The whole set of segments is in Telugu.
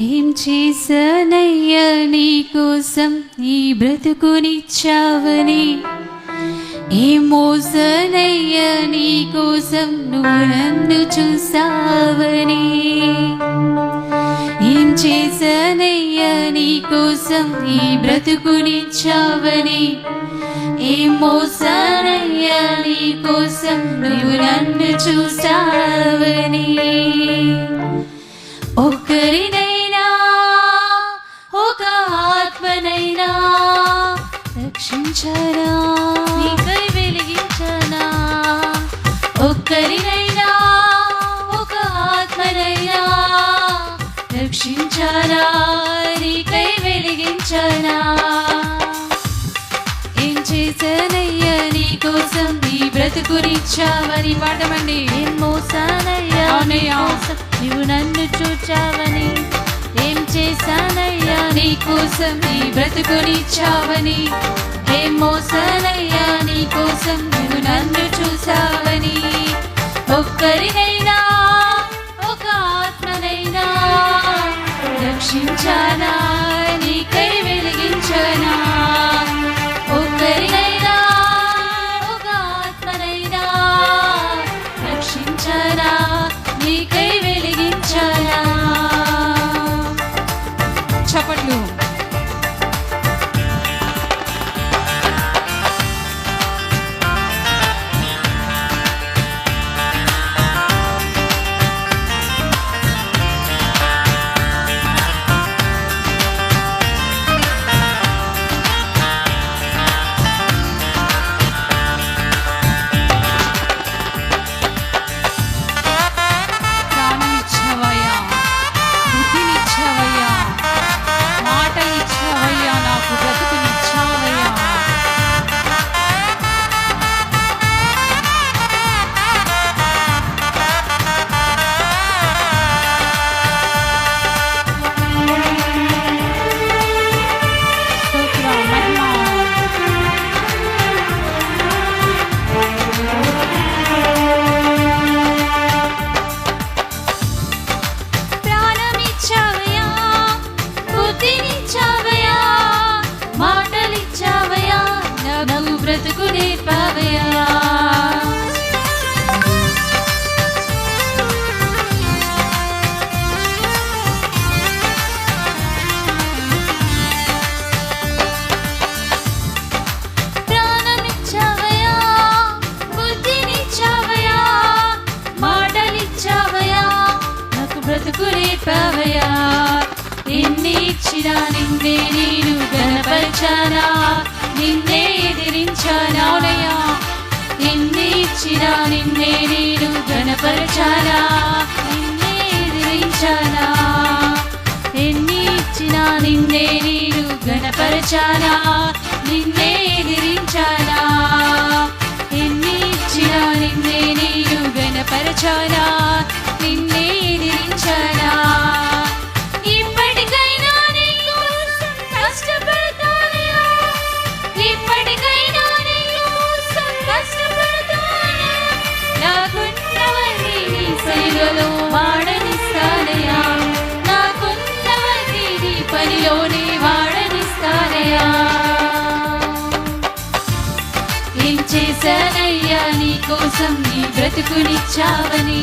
ఏం చేశానయ్యా నీ కోసం ఈ బ్రతుకునిచ్చావని. ఏం మోసనయ్యా నీ కోసం నువ్వు నన్ను చూసావని. ఏం చేశానయ్యా నీ కోసం ఈ బ్రతుకునిచ్చావని. ఏం మోసానయ్యా నీ కోసం నువ్వు నన్ను చూసావని. ఒక్కరినైనా రక్షించరా నీకై వెలిగించనా? ఒక్కరినైనా ఒక ఆత్మనైనా రక్షించరా నీకై వెలిగించనా? ఏం చేశానయ్యా నీ కోసం? నీ బ్రతుకునిచ్చావని పాడమండి. ఏం మోసానయ్యా? నువ్వు నన్ను చూచావని. ఏం చేశానయ్యా? నీ కోసం నీ బ్రతుకునిచ్చావని. ఏం నీ కోసం నువ్వు నన్ను చూసావని? ఒక్కరినైనా ఒక ఆత్మనైనా రక్షించానా? నిన్నే ఎదిరించానయ్యా నిన్నే ఇచ్చిన నిన్నే నేను గనపరచానా నిన్నే ఎదిరించానా? ఎన్ని ఇచ్చిన నిన్నే నేను గణపరచానా నిన్నే ఎదిరించానా? ఎన్ని ఇచ్చిన నిన్నే నేను గణపరచానా కోసం నీ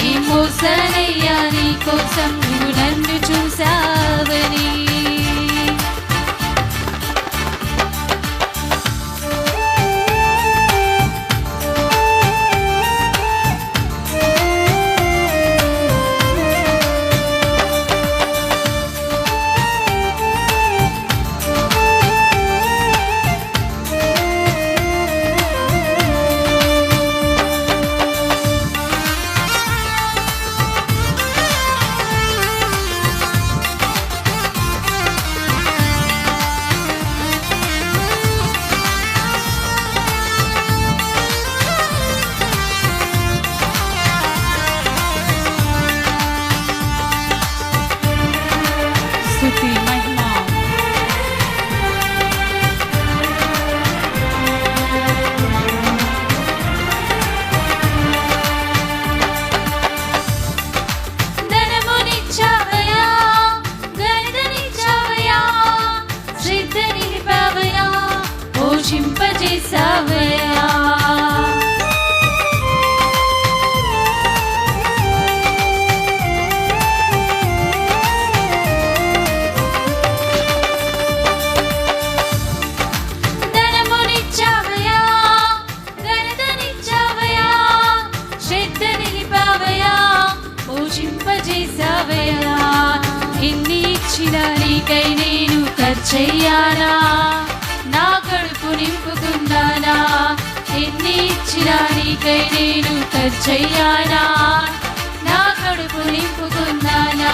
బ్రతుకునిచ్చావని ఏం నీ కోసం నువ్వు నన్ను చూసావని చెయ్యానా నా కడుపు నింపుకున్నానా ఎన్ని ఇచ్చినా నీకై నేను ఖర్చయ్యానా నా కడుపు నింపుకున్నానా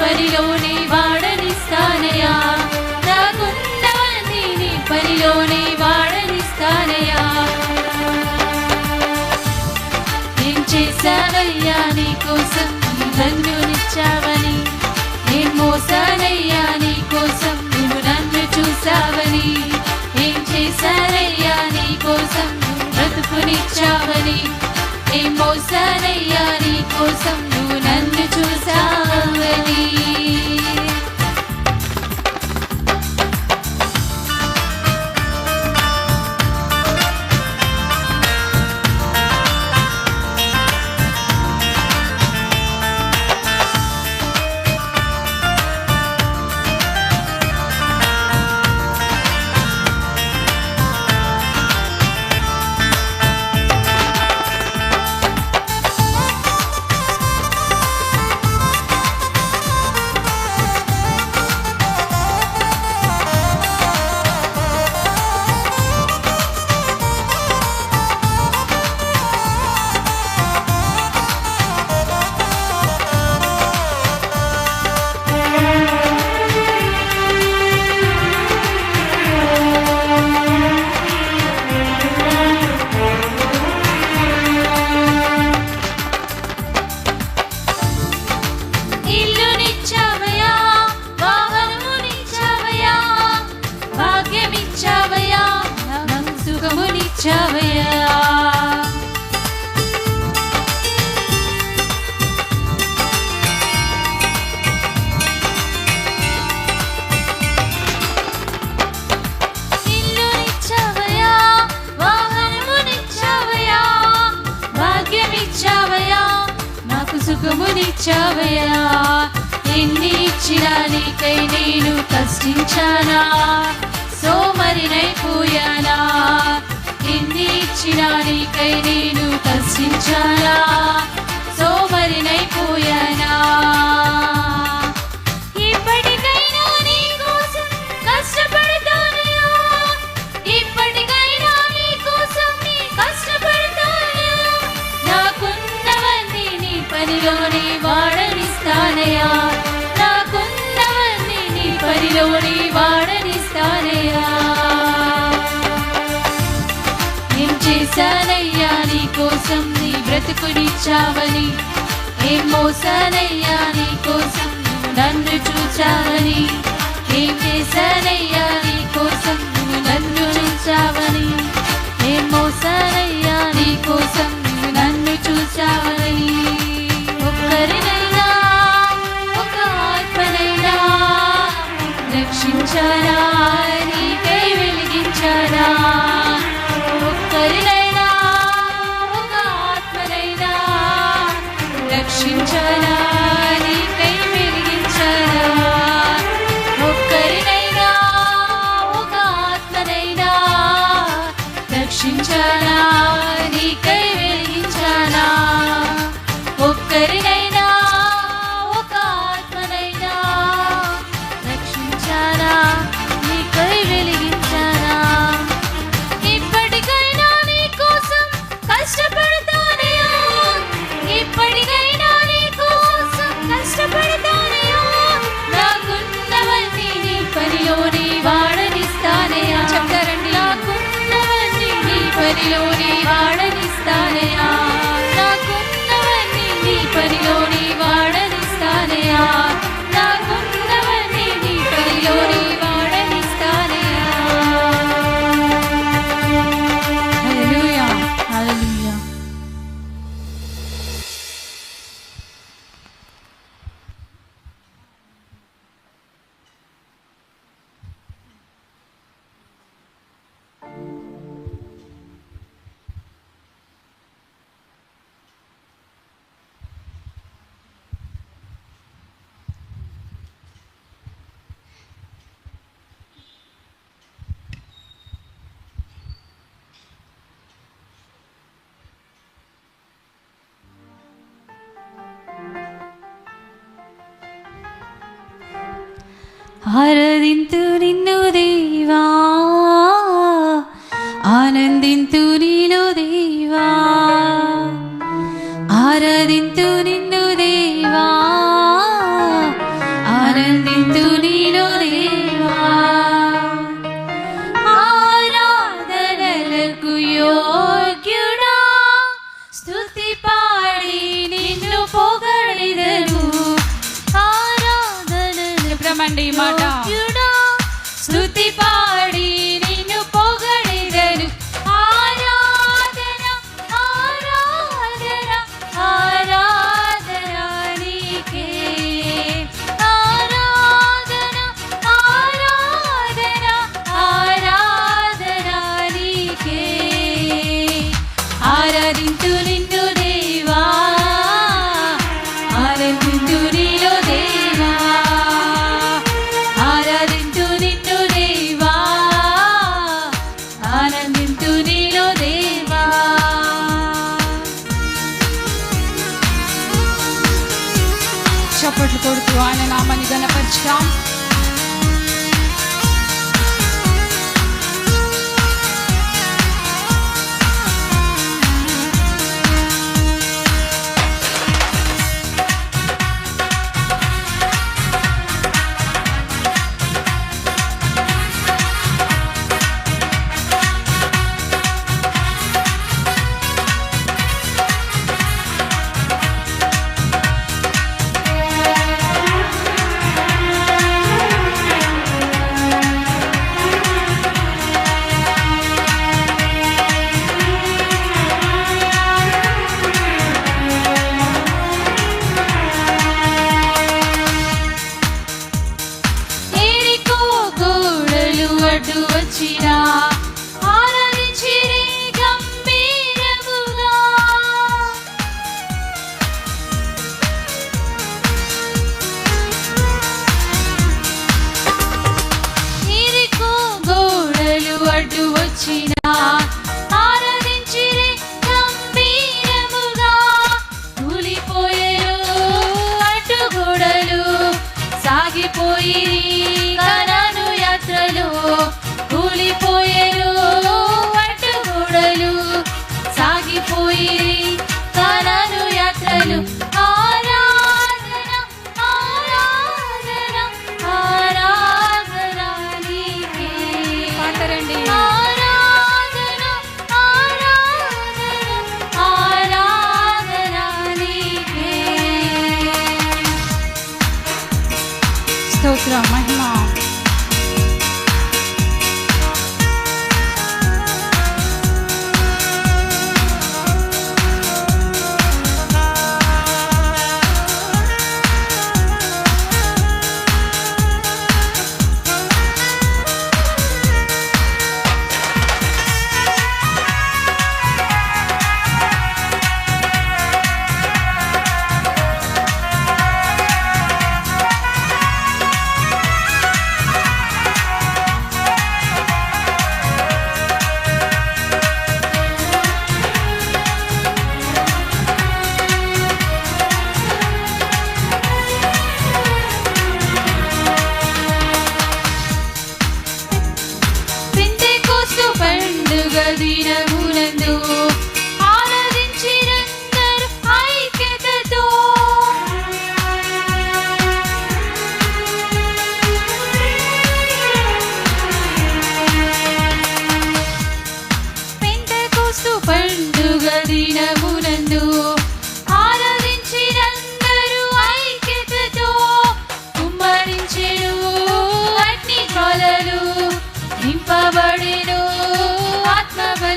పరిలోనే వాడ మోసానయ్యా కోసం నన్ను నిచ్చావని. నేను మోసానయ్యా కోసం నువ్వు నన్ను చూసావని. ఏం చేశానయ్యా కోసం బ్రతుకునిచ్చావని నేను మోసానయ్యా నీ కోసం నువ్వు నన్ను చూసావని. బ్రతుకునిచ్చావని ఏ మోసానయ్యా నీ కోసం నన్ను చూచావని. ఆరాధింతు నిన్ను దేవా ಸ್ತುತಿ ಪಾಡಿ చప్పట్లు కొడుతూ ఆయన నామాన్ని గణపరిచాం. போயிரே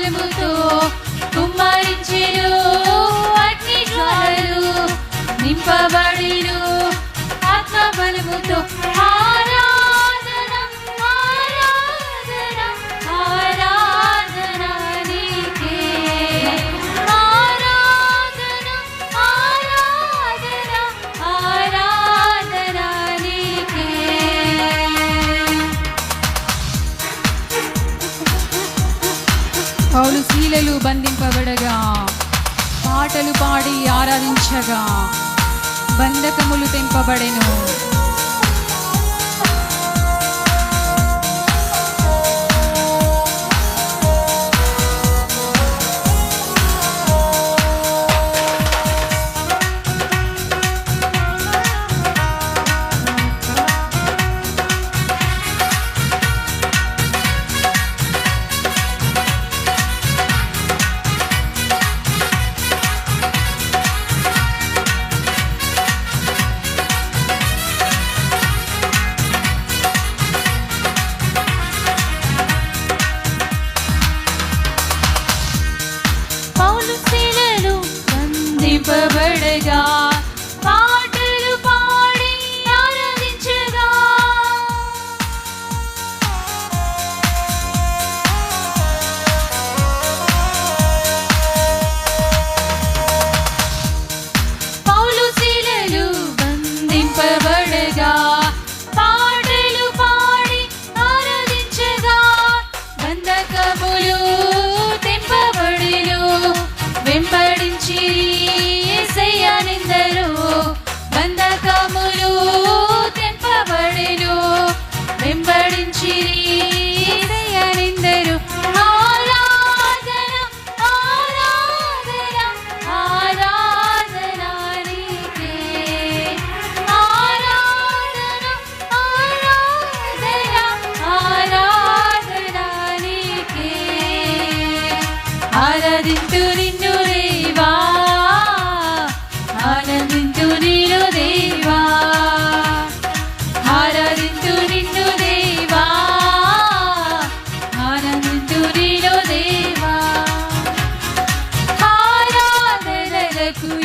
జ్వాలముతో కుమ్మరించెను. అగ్ని జ్వాలలు నింపబడిను. ఆత్మ బలముతో బంధింపబడగా. పాటలు పాడి ఆరాధించగా. బంధకములు తెంపబడెను. மன்னிப்பவளதா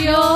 주여